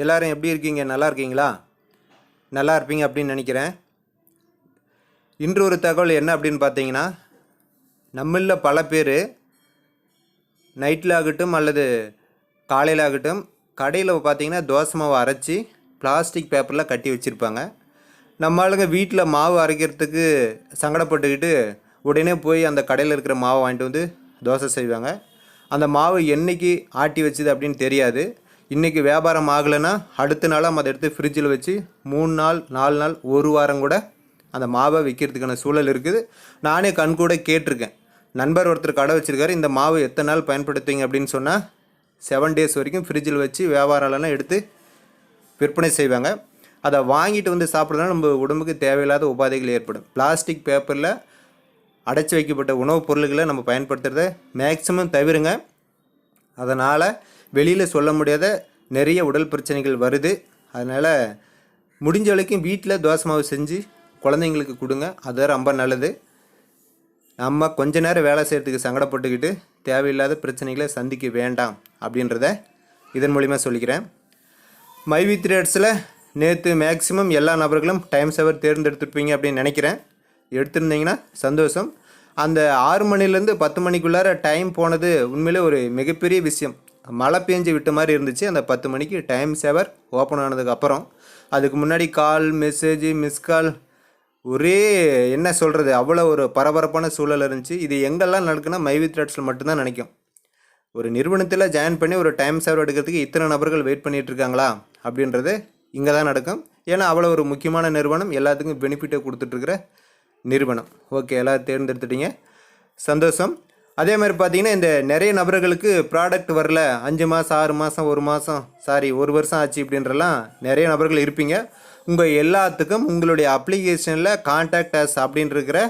எல்லோரும் எப்படி இருக்கீங்க? நல்லா இருக்கீங்களா? நல்லா இருப்பீங்க அப்படின்னு நினைக்கிறேன். இன்று ஒரு தகவல் என்ன அப்படின்னு பார்த்தீங்கன்னா நம்மளில் பல பேர் நைட்டில் ஆகட்டும் அல்லது காலையில் ஆகட்டும் கடையில் பார்த்தீங்கன்னா தோசை மாவு அரைச்சி பிளாஸ்டிக் பேப்பரில் கட்டி வச்சுருப்பாங்க. நம்ம ஆளுங்க வீட்டில் மாவு அரைக்கிறதுக்கு சங்கடப்பட்டுக்கிட்டு உடனே போய் அந்த கடையில் இருக்கிற மாவை வாங்கிட்டு வந்து தோசை செய்வாங்க. அந்த மாவு என்றைக்கு ஆட்டி வச்சுது அப்படின்னு தெரியாது. இன்றைக்கி வியாபாரம் ஆகலைன்னா அடுத்த நாளாக அதை எடுத்து ஃப்ரிட்ஜில் வச்சு மூணு நாள் நாலு நாள் ஒரு வாரம் கூட அந்த மாவை விற்கிறதுக்கான சூழல் இருக்குது. நானே கண் கூட கேட்டிருக்கேன். நண்பர் ஒருத்தர் கடை வச்சுருக்காரு இந்த மாவு எத்தனை நாள் பயன்படுத்துவீங்க அப்படின்னு சொன்னால் செவன் டேஸ் வரைக்கும் ஃப்ரிட்ஜில் வச்சு வியாபாரம்லாம் எடுத்து விற்பனை செய்வாங்க. அதை வாங்கிட்டு வந்து சாப்பிட்றதுனால நம்ம உடம்புக்கு தேவையில்லாத உபாதைகள் ஏற்படும். பிளாஸ்டிக் பேப்பரில் அடைச்சி வைக்கப்பட்ட உணவுப் பொருள்களை நம்ம பயன்படுத்துகிறத மேக்ஸிமம் தவிருங்க. அதனால் வெளியில் சொல்ல முடியாத நிறைய உடல் பிரச்சனைகள் வருது. அதனால் முடிஞ்ச வரைக்கும் வீட்டில் தோசை மாவு செஞ்சு குழந்தைங்களுக்கு கொடுங்க. அது ரொம்ப நல்லது. நம்ம கொஞ்ச நேரம் வேலை செய்கிறதுக்கு சங்கடப்பட்டுக்கிட்டு தேவையில்லாத பிரச்சனைகளை சந்திக்க வேண்டாம் அப்படின்றத இதன் மூலிமா சொல்லிக்கிறேன். மைவி த்ரேட்ஸில் நேற்று மேக்ஸிமம் எல்லா நபர்களும் டைம் சேவர் தேர்ந்தெடுத்துருப்பீங்க அப்படின்னு நினைக்கிறேன். எடுத்திருந்தீங்கன்னா சந்தோஷம். அந்த ஆறு மணிலேருந்து பத்து மணிக்குள்ளார டைம் போனது உண்மையிலே ஒரு மிகப்பெரிய விஷயம். மழை பேஞ்சு விட்ட மாதிரி இருந்துச்சு. அந்த பத்து மணிக்கு டைம் சேவர் ஓப்பன் ஆனதுக்கப்புறம் அதுக்கு முன்னாடி கால் மெசேஜ் மிஸ் கால் ஒரே என்ன சொல்கிறது அவ்வளோ ஒரு பரபரப்பான சூழல் இருந்துச்சு. இது எங்கெல்லாம் நடக்குன்னா மைவி த்ரெட்ஸில் மட்டும்தான் நினைக்கும். ஒரு நிறுவனத்தில் ஜாயின் பண்ணி ஒரு டைம் சேவர் எடுக்கிறதுக்கு இத்தனை நபர்கள் வெயிட் பண்ணிகிட்ருக்காங்களா அப்படின்றது இங்கே தான் நடக்கும். ஏன்னா அவ்வளோ ஒரு முக்கியமான நிறுவனம் எல்லாத்துக்கும் பெனிஃபிட்டை கொடுத்துட்ருக்குற நிறுவனம். ஓகே எல்லோரும் தேர்ந்தெடுத்துட்டீங்க. சந்தோஷம். அதே மாதிரி பார்த்தீங்கன்னா இந்த நிறைய நபர்களுக்கு ப்ராடக்ட் வரல அஞ்சு மாதம் ஆறு மாதம் ஒரு மாதம் சாரி ஒரு வருஷம் ஆச்சு இப்படின்றலாம் நிறைய நபர்கள் இருப்பீங்க. உங்கள் எல்லாத்துக்கும் உங்களுடைய அப்ளிகேஷனில் கான்டாக்ட் அஸ் அப்படின்னு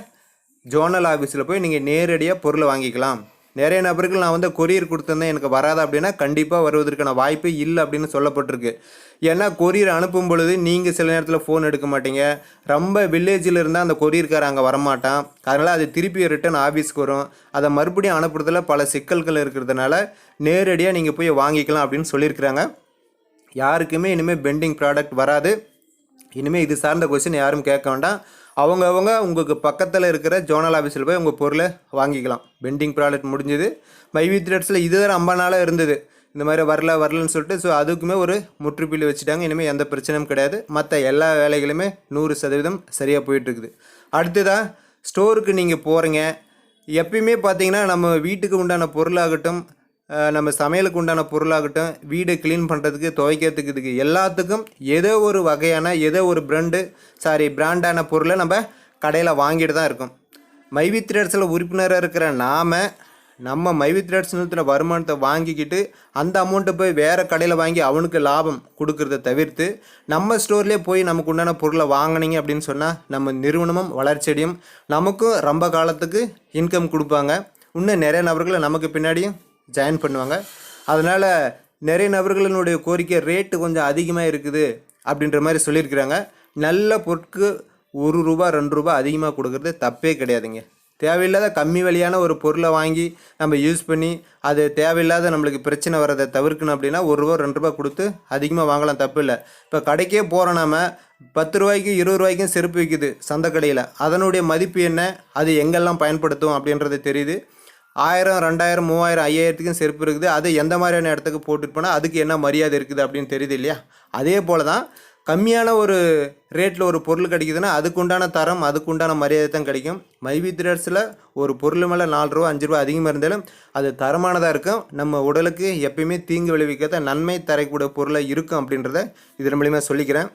ஜோனல் ஆஃபீஸில் போய் நீங்கள் நேரடியாக பொருளை வாங்கிக்கலாம். நிறைய நபர்கள் நான் வந்து கொரியர் கொடுத்துருந்தேன் எனக்கு வராது அப்படின்னா கண்டிப்பாக வருவதற்கான வாய்ப்பு இல்லை அப்படின்னு சொல்லப்பட்டிருக்கு. ஏன்னா கொரியர் அனுப்பும் பொழுது நீங்கள் சில நேரத்தில் ஃபோன் எடுக்க மாட்டீங்க. ரொம்ப வில்லேஜில் இருந்தால் அந்த கொரியர்காரன் அங்கே வரமாட்டான். அதனால் அது திருப்பி ரிட்டன் ஆஃபீஸ்க்கு வரும். அதை மறுபடியும் அனுப்புறதுல பல சிக்கல்கள் இருக்கிறதுனால நேரடியாக நீங்கள் போய் வாங்கிக்கலாம் அப்படின்னு சொல்லியிருக்கிறாங்க. யாருக்குமே இனிமேல் பெண்டிங் ப்ராடக்ட் வராது. இனிமேல் இது சார்ந்த கொஸ்டின் யாரும் கேட்க வேண்டாம். அவங்கவுங்க உங்களுக்கு பக்கத்தில் இருக்கிற ஜோனல் ஆஃபீஸில் போய் உங்கள் பொருளை வாங்கிக்கலாம். பெண்டிங் ப்ராடக்ட் முடிஞ்சது. மைவி த்ரெட்ஸில் இதுதான் ரொம்ப நாளாக இருந்தது. இந்த மாதிரி வரல வரலன்னு சொல்லிட்டு ஸோ அதுக்குமே ஒரு முற்றுப்புள்ளி வச்சுட்டாங்க. இனிமேல் எந்த பிரச்சனையும் கிடையாது. மற்ற எல்லா வேலைகளுமே நூறு சதவீதம் சரியாக போயிட்டுருக்குது. அடுத்ததாக ஸ்டோருக்கு நீங்கள் போகிறீங்க எப்பயுமே பார்த்தீங்கன்னா நம்ம வீட்டுக்கு உண்டான பொருளாகட்டும் நம்ம சமையலுக்கு உண்டான பொருளாகட்டும் வீடு க்ளீன் பண்ணுறதுக்கு துவைக்கிறதுக்கு இதுக்கு எல்லாத்துக்கும் ஏதோ ஒரு வகையான ஏதோ ஒரு பிராண்டு சாரி பிராண்டான பொருளை நம்ம கடையில் வாங்கிட்டு தான் இருக்கோம். மைவி த்ரெட்ஸில் உறுப்பினராக இருக்கிற நாம நம்ம மைவித் ரேட் நிறுத்தின வருமானத்தை வாங்கிக்கிட்டு அந்த அமௌண்ட்டை போய் வேறு கடையில் வாங்கி அவனுக்கு லாபம் கொடுக்கறத தவிர்த்து நம்ம ஸ்டோர்லேயே போய் நமக்கு உண்டான பொருளை வாங்கினீங்க அப்படின்னு சொன்னால் நம்ம நிறுவனமும் வளர்ச்சியடையும் நமக்கும் ரொம்ப காலத்துக்கு இன்கம் கொடுப்பாங்க. இன்னும் நிறைய நபர்களை நமக்கு பின்னாடியும் ஜாயின் பண்ணுவாங்க. அதனால் நிறைய நபர்களினுடைய கோரிக்கை ரேட்டு கொஞ்சம் அதிகமாக இருக்குது அப்படின்ற மாதிரி சொல்லியிருக்கிறாங்க. நல்ல பொருட்கு ஒரு ரூபா ரெண்டு ரூபா அதிகமாக கொடுக்குறது தப்பே கிடையாதுங்க. தேவையில்லாத கம்மி விலையான ஒரு பொருளை வாங்கி நம்ம யூஸ் பண்ணி அது தேவையில்லாத நம்மளுக்கு பிரச்சனை வரதை தவிர்க்கணும் அப்படின்னா ஒரு ரூபா ரெண்டு ரூபா கொடுத்து அதிகமாக வாங்கலாம் தப்பு இல்லை. இப்போ கடைக்கே போகிறோம் நம்ம பத்து ரூபாய்க்கு இருபது ரூபாய்க்கும் செருப்பு விற்குது சந்தை கடையில். அதனுடைய மதிப்பு என்ன? அது எங்கெல்லாம் பயன்படுத்தும் அப்படின்றது தெரியுது. ஆயிரம் ரெண்டாயிரம் மூவாயிரம் ஐயாயிரத்துக்கும் செருப்பு இருக்குது. அது எந்த மாதிரியான இடத்துக்கு போட்டுட்டு போனால் அதுக்கு என்ன மரியாதை இருக்குது அப்படின்னு தெரியுது இல்லையா? அதே போல் தான் கம்மியான ஒரு ரேட்டில் ஒரு பொருள் கிடைக்குதுன்னா அதுக்குண்டான தரம் அதுக்குண்டான மரியாதை தான் கிடைக்கும். மைவி த்ரெட்ஸில் ஒரு பொருள் மேலே நாலு ரூபா அஞ்சு ரூபா அதிகமாக இருந்தாலும் அது தரமானதாக இருக்கும். நம்ம உடலுக்கு எப்பயுமே தீங்கு விளைவிக்காத நன்மை தரக்கூடிய பொருளாக இருக்கும் அப்படின்றத இதன் மூலிமா சொல்லிக்கிறேன்.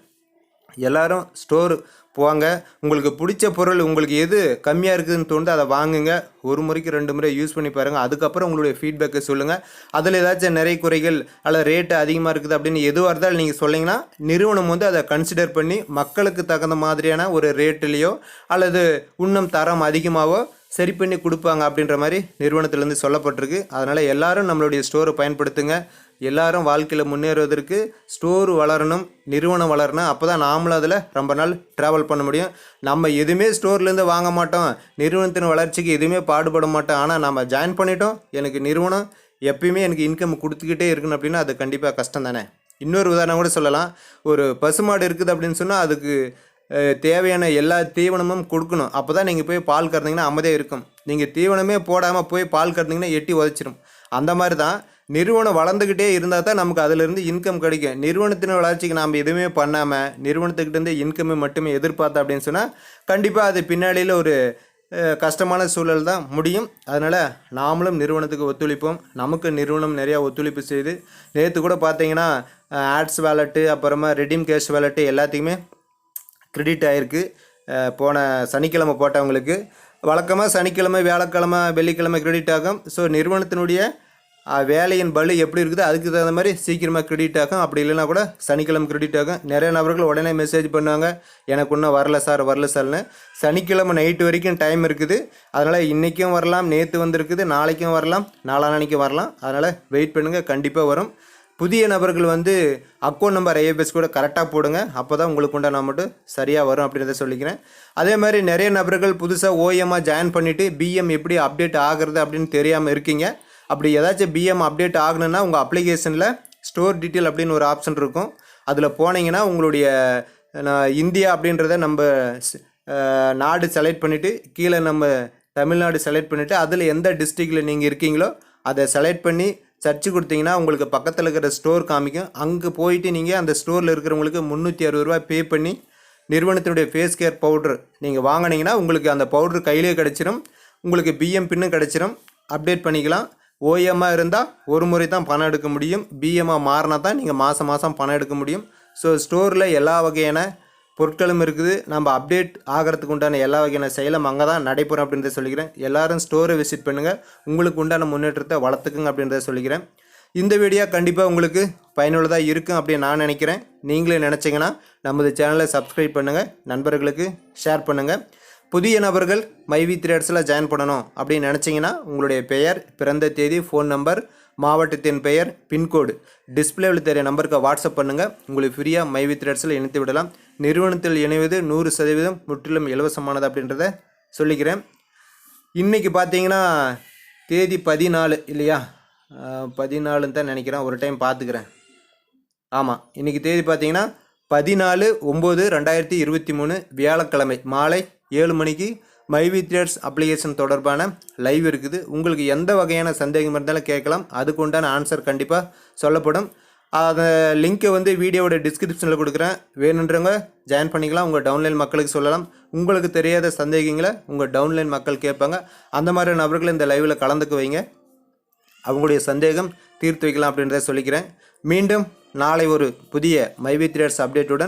எல்லாரும் ஸ்டோர் போங்க உங்களுக்கு பிடிச்ச பொருள் உங்களுக்கு எது கம்மியாக இருக்குதுன்னு தோணுது அதை வாங்குங்க. ஒரு முறைக்கு ரெண்டு முறை யூஸ் பண்ணி பாருங்கள் அதுக்கப்புறம் உங்களுடைய ஃபீட்பேக்கை சொல்லுங்கள் அதில் ஏதாச்சும் நிறைய குறைகள் அல்லது ரேட்டு அதிகமாக இருக்குது அப்படின்னு எதுவாக இருந்தாலும் நீங்கள் சொன்னீங்கன்னா நிறுவனம் வந்து அதை கன்சிடர் பண்ணி மக்களுக்கு தகுந்த மாதிரியான ஒரு ரேட்டுலேயோ அல்லது இன்னும் தரம் அதிகமாகவோ சரி பண்ணி கொடுப்பாங்க அப்படின்ற மாதிரி நிறுவனத்திலேருந்து சொல்லப்பட்டிருக்கு. அதனால் எல்லோரும் நம்மளுடைய ஸ்டோரை பயன்படுத்துங்க. எல்லாரும் வாழ்க்கையில் முன்னேறுவதற்கு ஸ்டோர் வளரணும் நிறுவனம் வளரணும். அப்போ தான் நாமளும் அதில் ரொம்ப நாள் ட்ராவல் பண்ண முடியும். நம்ம எதுவுமே ஸ்டோர்லேருந்து வாங்க மாட்டோம். நிறுவனத்தின் வளர்ச்சிக்கு எதுவுமே பாடுபட மாட்டோம். ஆனால் நம்ம ஜாயின் பண்ணிட்டோம். எனக்கு நிறுவனம் எப்பயுமே எனக்கு இன்கம் கொடுத்துக்கிட்டே இருக்கணும் அப்படின்னா அது கண்டிப்பாக கஷ்டம் தானே. இன்னொரு உதாரணம் கூட சொல்லலாம். ஒரு பசுமாடு இருக்குது அப்படின்னு சொன்னால் அதுக்கு தேவையான எல்லா தீவனமும் கொடுக்கணும். அப்போ தான் நீங்கள் போய் பால் கறந்தீங்கன்னா அமைதியாக இருக்கும். நீங்கள் தீவனமே போடாமல் போய் பால் கறந்தீங்கன்னா எட்டி உதச்சிரும். அந்த மாதிரி தான் நிறுவனம் வளர்ந்துக்கிட்டே இருந்தால் தான் நமக்கு அதிலிருந்து இன்கம் கிடைக்கும். நிறுவனத்தின் வளர்ச்சிக்கு நாம் எதுவுமே பண்ணாமல் நிறுவனத்துக்கிட்டேருந்து இன்கம்மை மட்டுமே எதிர்பார்த்தோம் அப்படின்னு சொன்னால் கண்டிப்பாக அது பின்னாடியில் ஒரு கஷ்டமான சூழல் தான் முடியும். அதனால் நாமளும் நிறுவனத்துக்கு ஒத்துழைப்போம். நமக்கு நிறுவனம் நிறையா ஒத்துழைப்பு செய்து நேற்று கூட பார்த்தீங்கன்னா ஆட்ஸ் வேலெட்டு அப்புறமா ரெடீம் கேஷ் வேலெட்டு எல்லாத்தையுமே கிரெடிட் ஆகிருக்கு போன சனிக்கிழமை போட்டவங்களுக்கு. வழக்கமாக சனிக்கிழமை வியாழக்கிழமை வெள்ளிக்கிழமை கிரெடிட் ஆகும். ஸோ நிறுவனத்தினுடைய வேலையின் பலு எப்படி இருக்குது அதுக்கு தகுந்த மாதிரி சீக்கிரமாக கிரெடிட் ஆகும். அப்படி இல்லைன்னா கூட சனிக்கிழமை கிரெடிட் ஆகும். நிறைய நபர்கள் உடனே மெசேஜ் பண்ணுவாங்க எனக்கு இன்னும் வரல சார் வரல சார்னு சனிக்கிழமை நைட்டு வரைக்கும் டைம் இருக்குது. அதனால் இன்றைக்கும் வரலாம் நேற்று வந்திருக்குது நாளைக்கும் வரலாம் நாளான்னைக்கும் வரலாம். அதனால் வெயிட் பண்ணுங்கள் கண்டிப்பாக வரும். புதிய நபர்கள் வந்து அக்கௌண்ட் நம்பர் ஐஎஃப்எஸ் கூட கரெக்டாக போடுங்க. அப்போ தான் உங்களுக்கு உண்டான அமௌண்ட்டு சரியாக வரும் அப்படின்றத சொல்லிக்கிறேன். அதே மாதிரி நிறைய நபர்கள் புதுசாக ஓஎம்மாக ஜாயின் பண்ணிவிட்டு பிஎம் எப்படி அப்டேட் ஆகிறது அப்படின்னு தெரியாமல் இருக்கீங்க. அப்படி ஏதாச்சும் பிஎம் அப்டேட் ஆகணுன்னா உங்கள் அப்ளிகேஷனில் ஸ்டோர் டீட்டெயில் அப்படின்னு ஒரு ஆப்ஷன் இருக்கும். அதில் போனீங்கன்னா உங்களுடைய நான் இந்தியா அப்படின்றத நம்ம நாடு செலக்ட் பண்ணிவிட்டு கீழே நம்ம தமிழ்நாடு செலக்ட் பண்ணிவிட்டு அதில் எந்த டிஸ்ட்ரிக்டில் நீங்கள் இருக்கீங்களோ அதை செலக்ட் பண்ணி சர்ச்சு கொடுத்தீங்கன்னா உங்களுக்கு பக்கத்தில் இருக்கிற ஸ்டோர் காமிக்கும். அங்கே போயிட்டு நீங்கள் அந்த ஸ்டோரில் இருக்கிறவங்களுக்கு முந்நூற்றி அறுபது ரூபா பே பண்ணி நிறுவனத்தினுடைய ஃபேஸ் கேர் பவுட்ரு நீங்கள் வாங்கினீங்கன்னா உங்களுக்கு அந்த பவுட்ரு கையிலே கிடச்சிரும். உங்களுக்கு பிஎம் பின்னும் கிடச்சிரும். அப்டேட் பண்ணிக்கலாம். ஓஎம்மாக இருந்தால் ஒரு முறை தான் பணம் எடுக்க முடியும். பிஎம்மாக மாறினா தான் நீங்கள் மாதம் மாதம் பணம் எடுக்க முடியும். ஸோ ஸ்டோரில் எல்லா வகையான பொருட்களும் இருக்குது. நம்ம அப்டேட் ஆகிறதுக்கு உண்டான எல்லா வகையான செயலும் அங்கே தான் நடைபெறும் அப்படின்றத சொல்லிக்கிறேன். எல்லாரும் ஸ்டோரை விசிட் பண்ணுங்கள் உங்களுக்கு உண்டான முன்னேற்றத்தை வளர்த்துக்குங்க அப்படின்றத சொல்லிக்கிறேன். இந்த வீடியோ கண்டிப்பாக உங்களுக்கு பயனுள்ளதாக இருக்கும் அப்படின்னு நான் நினைக்கிறேன். நீங்களே நினச்சிங்கன்னா நமது சேனலை சப்ஸ்கிரைப் பண்ணுங்கள் நண்பர்களுக்கு ஷேர் பண்ணுங்கள் புதிய நபர்கள் மைவி த்ரேட்ஸில் ஜாயின் பண்ணணும் அப்படின்னு நினச்சிங்கன்னா உங்களுடைய பெயர் பிறந்த தேதி ஃபோன் நம்பர் மாவட்டத்தின் பெயர் பின்கோடு டிஸ்பிளேவில் தெரிய நம்பருக்கு வாட்ஸ்அப் பண்ணுங்கள் உங்களுக்கு ஃப்ரீயாக மைவி த்ரேட்ஸில் இணைத்து விடலாம். நிறுவனத்தில் இணைவது நூறு சதவீதம் முற்றிலும் இலவசமானது அப்படின்றத சொல்லிக்கிறேன். இன்றைக்கி பார்த்தீங்கன்னா தேதி பதினாலு இல்லையா? பதினாலுன்னு தான் நினைக்கிறேன். ஒரு டைம் பார்த்துக்கிறேன் ஆமாம் இன்றைக்கி தேதி பார்த்தீங்கன்னா பதினாலு ஒம்பது ரெண்டாயிரத்தி இருபத்தி மூணு வியாழக்கிழமை மாலை ஏழு மணிக்கு மைவி த்ரியர்ஸ் அப்ளிகேஷன் தொடர்பான லைவ் இருக்குது. உங்களுக்கு எந்த வகையான சந்தேகம் இருந்தாலும் கேட்கலாம். அதுக்கு உண்டான ஆன்சர் கண்டிப்பாக சொல்லப்படும் அந்த லிங்க்கை வந்து வீடியோவோட டிஸ்கிரிப்ஷனில் கொடுக்குறேன். வேணுன்றவங்க ஜாயின் பண்ணிக்கலாம். உங்கள் டவுன்லைன் மக்களுக்கு சொல்லலாம். உங்களுக்கு தெரியாத சந்தேகங்களை உங்கள் டவுன்லைன் மக்கள் கேட்பாங்க. அந்த மாதிரி நபர்கள் இந்த லைவில் கலந்துக்கு வைங்க. அவங்களுடைய சந்தேகம் தீர்த்து வைக்கலாம் அப்படின்றத சொல்லிக்கிறேன். மீண்டும் நாளை ஒரு புதிய மைவி த்ரியர்ஸ் அப்டேட்டுடன்